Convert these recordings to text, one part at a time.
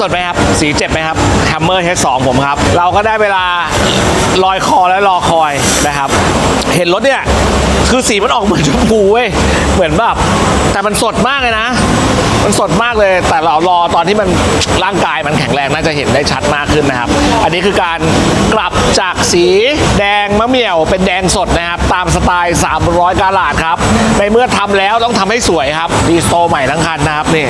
สดไหมครับ สีเจ็บไหมครับแฮมเมอร์เทสสองผมครับ เราก็ได้เวลาลอยคอและรอคอยนะครับ เห็นรถเนี่ย คือสีมันออกเหมือนชมพูเว้ย เหมือนแบบแต่มันสดมากเลยนะ มันสดมากเลย แต่เรารอตอนที่มันร่างกายมันแข็งแรงน่าจะเห็นได้ชัดมากขึ้นนะครับ อันนี้คือการกลับจากสีแดงมะเหมี่ยวเป็นแดงสดนะครับ ตามสไตล์ 300 กาลาดครับ ในเมื่อทำแล้วต้องทำให้สวยครับรีสโตร์ใหม่ทั้งคันนะครับนี่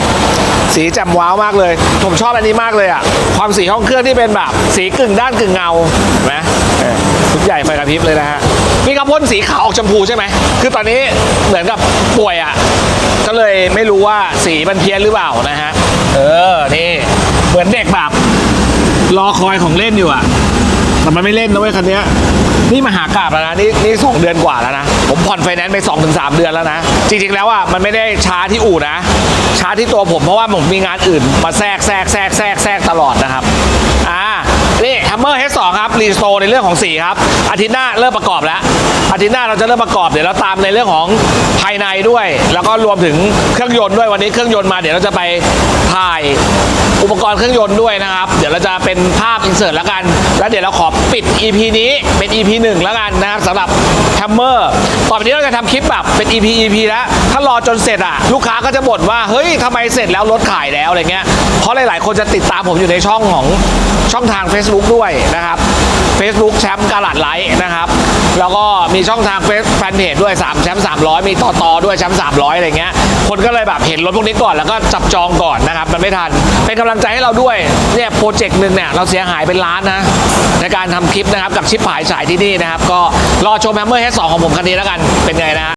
สีแจ่มว้าวมากเลย ผมชอบอันนี้มากเลยอะความสีห้องเครื่องที่เป็นแบบ สีกึ่งด้านกึ่งเงาเห็นไหม ชุดใหญ่ไฟกระพริบเลยนะฮะมีกระพ่นสีขาวออกชมพูใช่ไหมคือตอนนี้เหมือนกับป่วยอะก็เลยไม่รู้ว่าสีมันเพี้ยนหรือเปล่านะฮะเออนี่เหมือนเด็กแบบรอคอยของเล่นอยู่อะแต่มันไม่เล่นนะเว้ยคันนี้นี่มาหากราบแล้วนะนี่นี่สองเดือนกว่าแล้วนะ ผมผ่อนไฟแนนซ์ไป2อถึงสเดือนแล้วนะ จริงๆแล้วอะมันไม่ได้ช้าที่อู่นะ ช้าที่ตัวผมเพราะว่าผมมีงานอื่นมาแทรกแทรกแทรกแทรกแทรกตลอดนะครับ นี่ Hammer H2 ครับรีสโตในเรื่องของสีครับอาทิตย์หน้าเริ่มประกอบแล้วอาทิตย์หน้าเราจะเริ่มประกอบเดี๋ยวเราตามในเรื่องของภายในด้วย แล้วก็รวมถึงเครื่องยนต์ด้วยวันนี้เครื่องยนต์มาเดี๋ยวเราจะไปถ่าย อุปกรณ์เครื่องยนต์ด้วยนะครับ เดี๋ยวเราจะเป็นภาพอินเสิร์ตแล้วกัน แล้วเดี๋ยวเราขอปิด EP นี้เป็น EP 1 แล้วกันนะครับสำหรับ Hammer ต่อไปนี้เราจะทำคลิปแบบเป็น EP EP แล้ว ถ้ารอจนเสร็จอะลูกค้าก็จะบ่นว่า เฮ้ยทำไมเสร็จแล้วรถขายแล้วอะไรเงี้ยเพราะหลาย ๆ คนจะติดตามผมอยู่ในช่องของช่องทาง Facebook ด้วยนะครับ Facebook แชมป์กาลัดไลท์นะครับ แล้วก็มีช่องทางเฟซแฟนเพจด้วย3แชมป์300 มีต่อต่อด้วยแชมป์300 อะไรเงี้ย คนก็เลยแบบเห็นรถพวกนี้ก่อนแล้วก็จับจองก่อนนะครับ มันไม่ทัน เป็นกำลังใจให้เราด้วย เนี่ยโปรเจกต์หนึ่งเนี่ยเราเสียหายเป็นล้านนะ ในการทำคลิปนะครับ กับชิปหายฉายที่นี่นะครับ ก็รอชมแฮมเมอร์แฮสองของผมคันนี้แล้วกัน เป็นไงนะฮะ